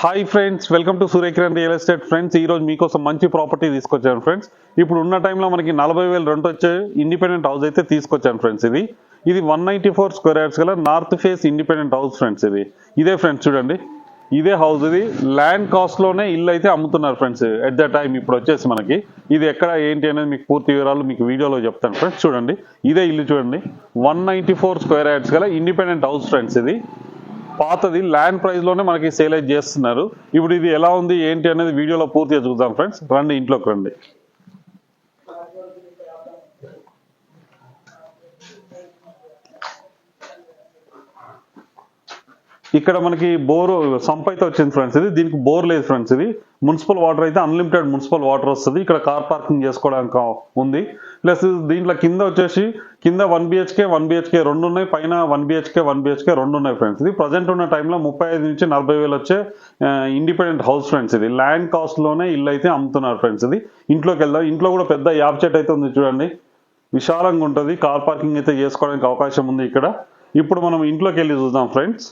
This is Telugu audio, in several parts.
Hi friends welcome to Suryakiran real estate friends ఈరోజు మీకోసం మంచి ప్రాపర్టీ తీసుకొచ్చాను ఫ్రెండ్స్ ఇప్పుడు ఉన్న టైంలో మనకి నలభై వేలు రెంట్ వచ్చే ఇండిపెండెంట్ హౌస్ అయితే తీసుకొచ్చాను ఫ్రెండ్స్ ఇది. ఇది one ninety four square yards గల north face independent house friends ఇది. ఇదే ఫ్రెండ్స్ చూడండి. ఇదే హౌస్ ఇది. ల్యాండ్ కాస్ట్లోనే ఇల్లు అయితే అమ్ముతున్నారు ఫ్రెండ్స్ ఎట్ ద టైం ఇప్పుడు వచ్చేసి మనకి. ఇది ఎక్కడ ఏంటి అనేది మీకు పూర్తి వివరాలు మీకు వీడియోలో చెప్తాను ఫ్రెండ్స్ చూడండి. ఇదే ఇల్లు చూడండి. One ninety four square yards గల ఇండిపెండెంట్ హౌస్ ఫ్రెండ్స్ ఇది. పాతది. ల్యాండ్ ప్రైస్లోనే మనకి సేల్ అయితే చేస్తున్నారు. ఇప్పుడు ఇది ఎలా ఉంది ఏంటి అనేది వీడియోలో పూర్తిగా చూద్దాం ఫ్రెండ్స్. రండి ఇంట్లోకి రండి. ఇక్కడ మనకి బోర్ సంప్ అయితే వచ్చింది ఫ్రెండ్స్ ఇది. దీనికి బోర్ లేదు ఫ్రెండ్స్ ఇది. మున్సిపల్ వాటర్ అయితే అన్లిమిటెడ్ మున్సిపల్ వాటర్ వస్తుంది. ఇక్కడ కార్ పార్కింగ్ చేసుకోవడానికి ఉంది. ప్లస్ దీంట్లో కింద వచ్చేసి కింద వన్ బిహెచ్కే వన్ బిహెచ్కే రెండు ఉన్నాయి. పైన వన్ బిహెచ్కే వన్ బిహెచ్కే రెండు ఉన్నాయి ఫ్రెండ్స్ ఇది ప్రజెంట్ ఉన్న టైంలో ముప్పై ఐదు నుంచి నలభై వేలు వచ్చే ఇండిపెండెంట్ హౌస్ ఫ్రెండ్స్ ఇది. ల్యాండ్ కాస్ట్లోనే ఇల్లు అయితే అమ్ముతున్నారు ఫ్రెండ్స్ ఇది. ఇంట్లోకి వెళ్దాం. ఇంట్లో కూడా పెద్ద యాప్ చెట్ అయితే ఉంది చూడండి. విశాలంగా ఉంటుంది. కార్ పార్కింగ్ అయితే చేసుకోవడానికి అవకాశం ఉంది ఇక్కడ. ఇప్పుడు మనం ఇంట్లోకి వెళ్ళి చూద్దాం ఫ్రెండ్స్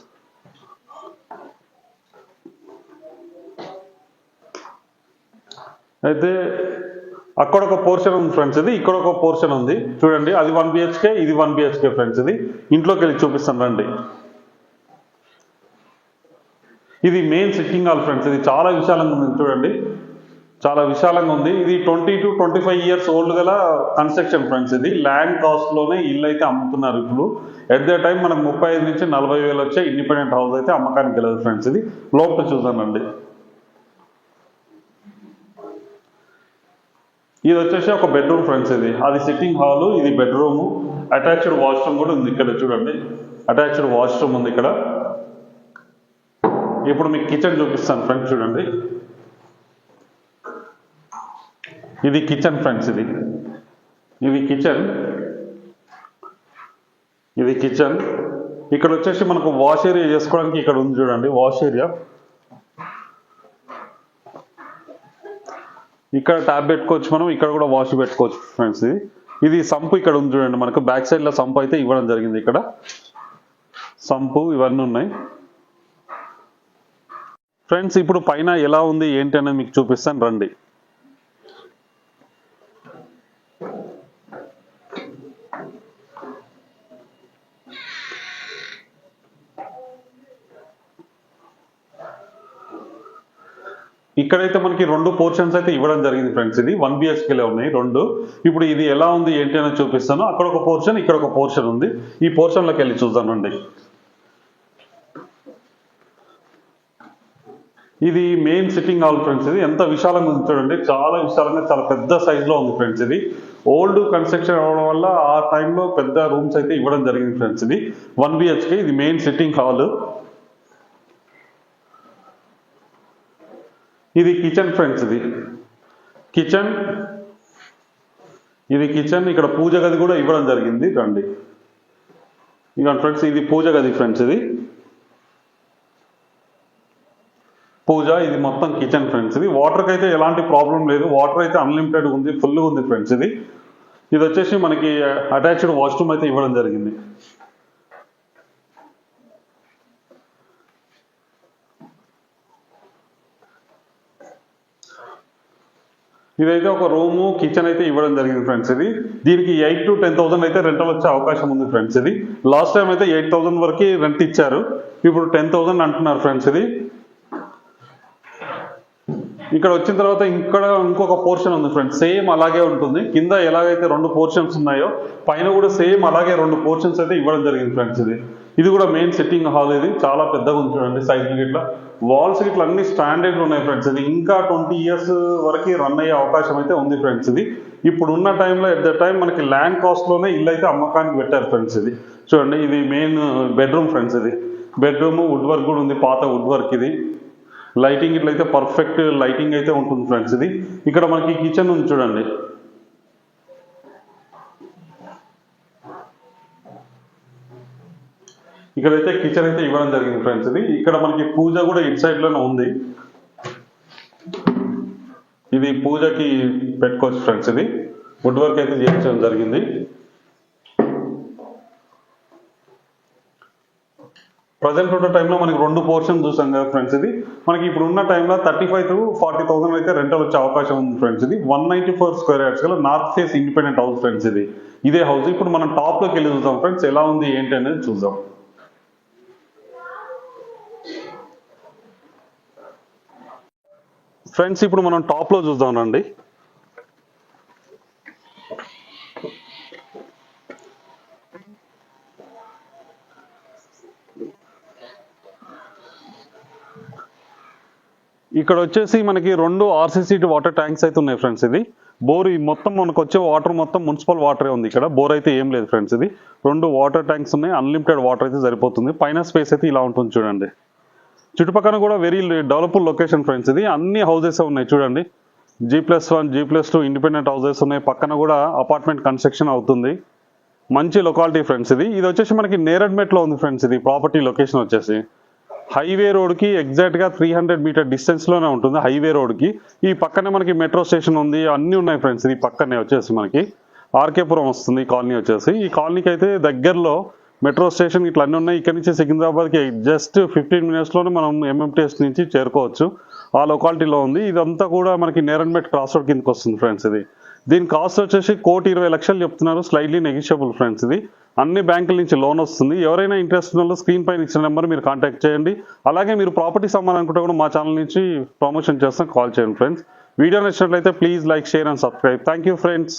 అయితే అక్కడ ఒక పోర్షన్ ఉంది ఫ్రెండ్స్ ఇది ఇక్కడ ఒక పోర్షన్ ఉంది. చూడండి అది వన్ బిహెచ్కే ఇది వన్ బిహెచ్కే ఫ్రెండ్స్ ఇది. ఇంట్లోకి వెళ్ళి చూపిస్తాను రండి. ఇది మెయిన్ సిట్టింగ్ హాల్ ఫ్రెండ్స్ ఇది. చాలా విశాలంగా ఉంది చూడండి. చాలా విశాలంగా ఉంది. ఇది twenty two twenty five years old గల కన్స్ట్రక్షన్ ఫ్రెండ్స్ ఇది. ల్యాండ్ కాస్ట్లోనే ఇల్లు అయితే అమ్ముతున్నారు ఇప్పుడు. ఎట్ ద టైం మనకు ముప్పై ఐదు నుంచి నలభై వేలు వచ్చే ఇండిపెండెంట్ హౌస్ అయితే అమ్మకానికి వెళ్ళదు ఫ్రెండ్స్ ఇది. లోపల చూద్దామండి ఇది వచ్చేసి ఒక బెడ్రూమ్ ఫ్రెండ్స్ ఇది. అది సిట్టింగ్ హాల్ ఇది బెడ్రూమ్ అటాచ్డ్ వాష్రూమ్ కూడా ఉంది ఇక్కడ చూడండి. అటాచ్డ్ వాష్రూమ్ ఉంది ఇక్కడ. ఇప్పుడు మీకు కిచెన్ చూపిస్తాను ఫ్రెండ్స్ చూడండి. ఇది కిచెన్ ఫ్రెండ్స్ ఇది. ఇది కిచెన్ ఇది కిచెన్ ఇక్కడ వచ్చేసి మనకు వాష్ ఏరియా చేసుకోవడానికి ఇక్కడ ఉంది చూడండి వాష్ ఏరియా ఇక్కడ ట్యాబ్ పెట్టుకోవచ్చు మనం ఇక్కడ కూడా వాష్ పెట్టుకోవచ్చు ఫ్రెండ్స్ ఇది. ఇది సంపు ఇక్కడ ఉంది చూడండి మనకు. బ్యాక్ సైడ్లో సంపు అయితే ఇవ్వడం జరిగింది ఇక్కడ. సంపు ఇవన్నీ ఉన్నాయి. ఫ్రెండ్స్ ఇప్పుడు పైన ఎలా ఉంది ఏంటి అనేది మీకు చూపిస్తాను రండి. ఇక్కడైతే మనకి రెండు పోర్షన్స్ అయితే ఇవ్వడం జరిగింది ఫ్రెండ్స్. ఇది వన్ బిహెచ్కేలే ఉన్నాయి రెండు. ఇప్పుడు ఇది ఎలా ఉంది ఏంటి అని చూపిస్తాను. అక్కడ ఒక పోర్షన్ ఇక్కడ ఒక పోర్షన్ ఉంది. ఈ పోర్షన్లోకి వెళ్ళి చూద్దామండి ఇది మెయిన్ సిట్టింగ్ హాల్ ఫ్రెండ్స్ ఇది. ఎంత విశాలంగా ఉంది చూడండి. చాలా విశాలంగా చాలా పెద్ద సైజులో ఉంది ఫ్రెండ్స్ ఇది. ఓల్డ్ కన్స్ట్రక్షన్ అవ్వడం వల్ల ఆ టైంలో పెద్ద రూమ్స్ అయితే ఇవ్వడం జరిగింది ఫ్రెండ్స్ ఇది. వన్ బిహెచ్కే ఇది మెయిన్ సిట్టింగ్ హాల్. ఇది కిచెన్ ఫ్రెండ్స్ ఇది. కిచెన్ ఇది కిచెన్ ఇక్కడ పూజ గది కూడా ఇవ్వడం జరిగింది. రండి. ఇక ఫ్రెండ్స్ ఇది పూజ గది ఫ్రెండ్స్ ఇది. పూజ ఇది మొత్తం కిచెన్ ఫ్రెండ్స్ ఇది. వాటర్కి అయితే ఎలాంటి ప్రాబ్లం లేదు. వాటర్ అయితే అన్లిమిటెడ్ ఉంది ఫుల్గా ఉంది ఫ్రెండ్స్ ఇది. ఇది వచ్చేసి మనకి uh, అటాచ్డ్ వాష్రూమ్ అయితే ఇవ్వడం జరిగింది. ఇదైతే ఒక రూము కిచెన్ అయితే ఇవ్వడం జరిగింది ఫ్రెండ్స్ ఇది. దీనికి ఎయిట్ టు టెన్ థౌసండ్ అయితే రెంటల్ వచ్చే అవకాశం ఉంది ఫ్రెండ్స్ ఇది. లాస్ట్ టైం అయితే ఎయిట్ థౌసండ్ వరకు రెంట్ ఇచ్చారు. ఇప్పుడు టెన్ థౌసండ్ అంటున్నారు ఫ్రెండ్స్ ఇది. ఇక్కడ వచ్చిన తర్వాత ఇక్కడ ఇంకొక పోర్షన్ ఉంది ఫ్రెండ్స్. సేమ్ అలాగే ఉంటుంది. కింద ఎలాగైతే రెండు పోర్షన్స్ ఉన్నాయో పైన కూడా సేమ్ అలాగే రెండు పోర్షన్స్ అయితే ఇవ్వడం జరిగింది ఫ్రెండ్స్ ఇది. ఇది కూడా మెయిన్ సెట్టింగ్ హాల్ ఇది. చాలా పెద్దగా ఉంది చూడండి సైజ్ ఇట్లా వాల్స్ ఇట్లా అన్ని స్టాండర్డ్ ఉన్నాయి ఫ్రెండ్స్ ఇది ఇంకా ట్వంటీ ఇయర్స్ వరకు రన్ అయ్యే అవకాశం అయితే ఉంది ఫ్రెండ్స్ ఇది. ఇప్పుడు ఉన్న టైంలో ఎట్ ద టైం మనకి ల్యాండ్ కాస్ట్లోనే ఇల్లు అయితే అమ్మకానికి పెట్టారు ఫ్రెండ్స్ ఇది. చూడండి ఇది మెయిన్ బెడ్రూమ్ ఫ్రెండ్స్ ఇది. బెడ్రూమ్ వుడ్ వర్క్ కూడా ఉంది పాత వుడ్ వర్క్ ఇది. లైటింగ్ ఇట్లయితే పర్ఫెక్ట్ లైటింగ్ అయితే ఉంటుంది ఫ్రెండ్స్ ఇది. ఇక్కడ మనకి కిచెన్ ఉంది చూడండి. ఇక్కడైతే కిచెన్ అయితే ఇవ్వడం జరిగింది ఫ్రెండ్స్ ఇది. ఇక్కడ మనకి పూజ కూడా ఇటు సైడ్లోనే ఉంది. ఇది పూజకి పెట్టుకోవచ్చు ఫ్రెండ్స్ ఇది. వుడ్ వర్క్ అయితే చేయించడం జరిగింది. ప్రజెంట్ ఉన్న టైంలో మనకి రెండు పోర్షన్ చూసాం కదా ఫ్రెండ్స్ ఇది. మనకి ఇప్పుడు ఉన్న టైంలో thirty five to forty thousand అయితే రెంటల్ వచ్చే అవకాశం ఉంది ఫ్రెండ్స్ ఇది. One ninety four square yards గల north face independent house friends ఇది. ఇదే హౌస్ ఇప్పుడు మనం టాప్లోకి వెళ్ళి చూద్దాం ఫ్రెండ్స్ ఎలా ఉంది ఏంటి అనేది చూద్దాం. ఫ్రెండ్స్ ఇప్పుడు మనం టాప్లో చూద్దాం రండి. ఇక్కడ వచ్చేసి మనకి రెండు ఆర్సీసీ వాటర్ ట్యాంక్స్ అయితే ఉన్నాయి ఫ్రెండ్స్ ఇది. బోర్ ఈ మొత్తం మనకు వచ్చే వాటర్ మొత్తం మున్సిపల్ వాటరే ఉంది ఇక్కడ. బోర్ అయితే ఏం లేదు ఫ్రెండ్స్ ఇది. రెండు వాటర్ ట్యాంక్స్ ఉన్నాయి. అన్లిమిటెడ్ వాటర్ అయితే సరిపోతుంది. పైన స్పేస్ అయితే ఇలా ఉంటుంది చూడండి. చుట్టుపక్కన కూడా వెరీ డెవలప్డ్ లొకేషన్ ఫ్రెండ్స్ ఇది అన్ని హౌసెస్ ఉన్నాయి చూడండి. G plus one G plus two independent houses ఉన్నాయి. పక్కన కూడా అపార్ట్మెంట్ కన్స్ట్రక్షన్ అవుతుంది. మంచి లొకాలిటీ ఫ్రెండ్స్ ఇది ఇది వచ్చేసి మనకి నేరడ్మెట్లో ఉంది ఫ్రెండ్స్ ఇది ప్రాపర్టీ లొకేషన్ వచ్చేసి. హైవే రోడ్కి ఎగ్జాక్ట్గా త్రీ హండ్రెడ్ మీటర్ డిస్టెన్స్లోనే ఉంటుంది హైవే రోడ్కి ఈ పక్కనే మనకి మెట్రో స్టేషన్ ఉంది అన్నీ ఉన్నాయి ఫ్రెండ్స్ ఇది పక్కనే వచ్చేసి మనకి. ఆర్కేపురం వస్తుంది ఈ కాలనీ వచ్చేసి. ఈ కాలనీకి అయితే దగ్గరలో మెట్రో స్టేషన్ ఇట్లా అన్నీ ఉన్నాయి. ఇక్కడ నుంచి సికింద్రాబాద్కి జస్ట్ ఫిఫ్టీన్ మినిట్స్లోనే మనం ఎంఎంటీఎస్ నుంచి చేరుకోవచ్చు. ఆ లొకాలిటీలో ఉంది. ఇదంతా కూడా మనకి నేరన్మెట్ క్రాస్ రోడ్ కిందకి వస్తుంది ఫ్రెండ్స్ ఇది. దీని కాస్ట్ వచ్చేసి కోటి ఇరవై లక్షలు చెప్తున్నారు. స్లైడ్లీ నెగిషియబుల్ ఫ్రెండ్స్ ఇది. అన్ని బ్యాంకుల నుంచి లోన్ వస్తుంది. ఎవరైనా ఇంట్రెస్ట్ ఉన్న స్క్రీన్ పైన ఇచ్చిన నెంబర్ మీరు కాంటాక్ట్ చేయండి. అలాగే మీరు ప్రాపర్టీ సంబంధం అనుకుంటే కూడా మా ఛానల్ నుంచి ప్రమోషన్ చేస్తాం. కాల్ చేయండి ఫ్రెండ్స్ వీడియో నచ్చినట్లయితే please like share and subscribe thank you friends